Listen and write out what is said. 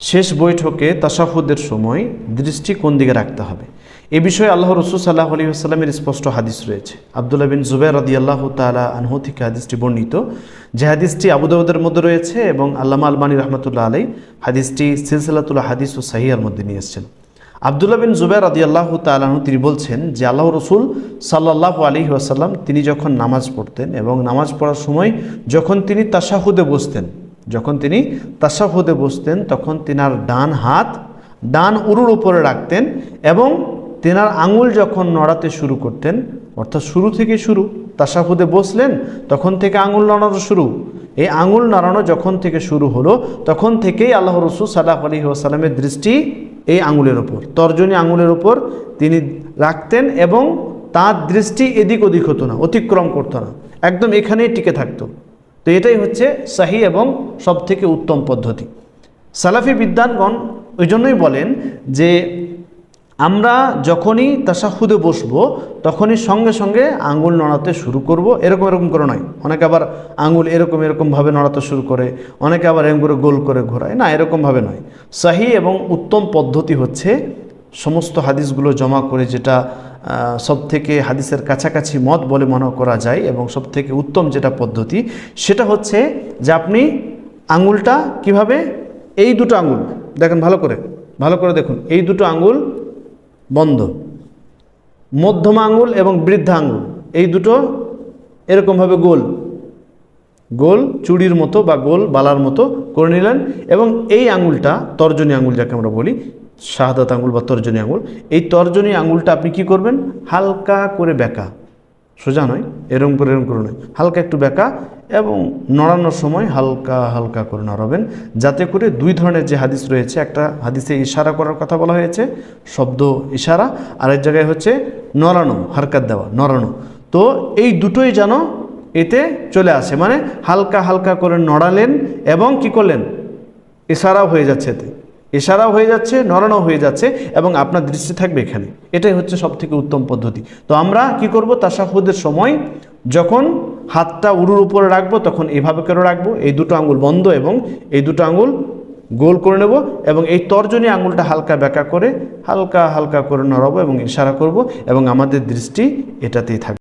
শেষ বৈঠকে তাসাহুদের সময় দৃষ্টি কোন দিকে রাখতে হবে? এ বিষয়ে আল্লাহ রসুল সাল্লাহ আলী আসসালামের স্পষ্ট হাদিস রয়েছে। আবদুল্লাহ বিন জুবের রদি আল্লাহ তালা আনহু থেকে হাদিসটি বর্ণিত। যে হাদিসটি আবুদাউদের মধ্যে রয়েছে এবং আল্লামা আলমানী রহমতুল্লাহ আলাই হাদিসটি সিলসিলাতুল্লাহ হাদিস ও সাহিয়ার মধ্যে নিয়ে এসেছেন। আবদুল্লাহ বিন জুবের রদি আল্লাহ তালাহু তিনি বলছেন যে আল্লাহ রসুল সাল্লাহ আলী আসাল্লাম তিনি যখন নামাজ পড়তেন এবং নামাজ পড়ার সময় যখন তিনি তাসাহুদে বসতেন যখন তিনি তাসাহুদে বসতেন, তখন তিনার ডান হাত ডান উরুর উপরে রাখতেন এবং তেনার আঙুল যখন নড়াতে শুরু করতেন, অর্থাৎ শুরু থেকে শুরু, তাসাহুদে বসলেন, তখন থেকে আঙুল নড়ানো শুরু। এই আঙুল নাড়ানো যখন থেকে শুরু হলো, তখন থেকেই আল্লাহ রসুল সাল্লাহ আলী আসালামের দৃষ্টি এই আঙুলের ওপর তর্জনী আঙুলের ওপর তিনি রাখতেন এবং তার দৃষ্টি এদিক ওদিক হতো না, অতিক্রম করতো না, একদম এখানেই টিকে থাকতো। তো এটাই হচ্ছে সাহি এবং সব থেকে উত্তম পদ্ধতি। সালাফি বিদ্যানগণ ওই জন্যই বলেন যে আমরা যখনই তাসাহুদে বসবো, তখনই সঙ্গে সঙ্গে আঙ্গুল নড়াতে শুরু করব। এরকম এরকম করে নয়। অনেকে আবার আঙ্গুল এরকম এরকমভাবে নড়াতে শুরু করে, অনেকে আবার এরকম করে গোল করে ঘোরায়। না এরকমভাবে নয়। সাহি এবং উত্তম পদ্ধতি হচ্ছে সমস্ত হাদিসগুলো জমা করে যেটা সব থেকে হাদিসের কাছাকাছি মত বলে মনে করা যায় এবং সব থেকে উত্তম যেটা পদ্ধতি, সেটা হচ্ছে যে আপনি আঙুলটা কীভাবে, এই দুটো আঙুল, দেখেন ভালো করে ভালো করে দেখুন, এই দুটো আঙুল বন্ধ, মধ্যম আঙুল এবং বৃদ্ধা আঙুল, এই দুটো এরকমভাবে গোল গোল চুড়ির মতো বা গোল বালার মতো করে নিলেন এবং এই আঙুলটা, তর্জনী আঙুল যাকে আমরা বলি শাহাদাত আঙুল বা তর্জনী আঙুল এই তর্জনী আঙুলটা আপনি কি করবেন? হালকা করে বেঁকা। সোজা নয়, এরম করে এরম করে নয়। হালকা একটু বেঁকা এবং নড়ানোর সময় হালকা হালকা করে নড়াবেন। যাতে করে দুই ধরনের যে হাদিস রয়েছে, একটা হাদিসে ইশারা করার কথা বলা হয়েছে, শব্দ ইশারা, আরেক জায়গায় হচ্ছে নড়ানো, হারকাত দেওয়া, নড়ানো। তো এই দুটোই যেন এতে চলে আসে। মানে হালকা হালকা করে নড়ালেন এবং কি করলেন? ইশারাও হয়ে যাচ্ছে এতে। ইশারাও হয়ে যাচ্ছে নড়ানো হয়ে যাচ্ছে এবং আপনার দৃষ্টি থাকবে এখানে। এটাই হচ্ছে সব থেকে উত্তম পদ্ধতি। তো আমরা কি করব? তাসাহুদের সময় যখন হাতটা উরুর উপরে রাখব, তখন এভাবে করে রাখব। এই দুটো আঙুল বন্ধ এবং এই দুটো আঙুল গোল করে নেব এবং এই তর্জনী আঙুলটা হালকা ব্যাকা করে, হালকা হালকা করে নড়াবো এবং ইশারা করব এবং আমাদের দৃষ্টি এটাতেই থাকবে।